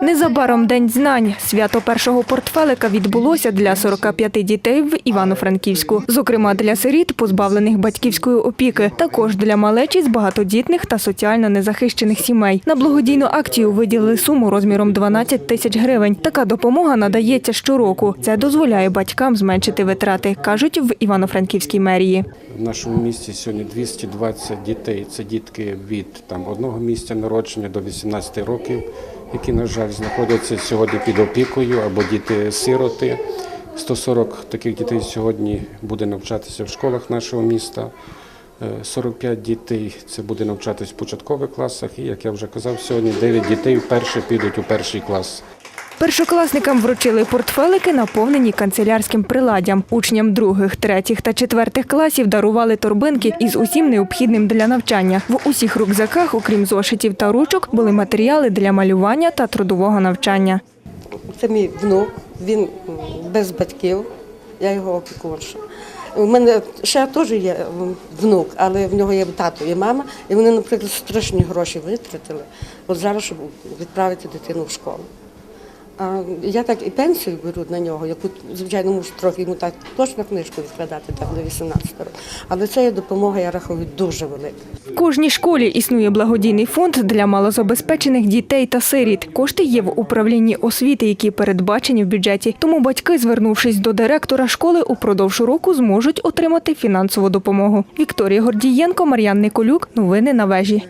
Незабаром День знань. Свято першого портфелика відбулося для 45 дітей в Івано-Франківську. Зокрема, для сиріт, позбавлених батьківської опіки, також для малечі з багатодітних та соціально незахищених сімей. На благодійну акцію виділили суму розміром 12 тисяч гривень. Така допомога надається щороку. Це дозволяє батькам зменшити витрати, кажуть в Івано-Франківській мерії. В нашому місті сьогодні 220 дітей. Це дітки від там одного місця народження до 18 років, які, на жаль, знаходяться сьогодні під опікою або діти-сироти. 140 таких дітей сьогодні буде навчатися в школах нашого міста. Е, 45 дітей це буде навчатись в початкових класах. І як я вже казав, сьогодні 9 дітей вперше підуть у перший клас. Першокласникам вручили портфелики, наповнені канцелярським приладдям. Учням других, третіх та четвертих класів дарували торбинки із усім необхідним для навчання. В усіх рюкзаках, окрім зошитів та ручок, були матеріали для малювання та трудового навчання. Це мій внук, він без батьків, я його опікунша. У мене ще теж є внук, але в нього є тато і мама, і вони, наприклад, страшні гроші витратили, от зараз, щоб відправити дитину в школу. Я так і пенсію беру на нього, яку, звичайно, мушу трохи йому так точно книжку відкладати там до 18 років. Але це є допомога, я рахую, дуже велика. В кожній школі існує благодійний фонд для малозабезпечених дітей та сиріт. Кошти є в управлінні освіти, які передбачені в бюджеті. Тому батьки, звернувшись до директора школи, упродовж року зможуть отримати фінансову допомогу. Вікторія Гордієнко, Мар'ян Николюк. Новини на вежі.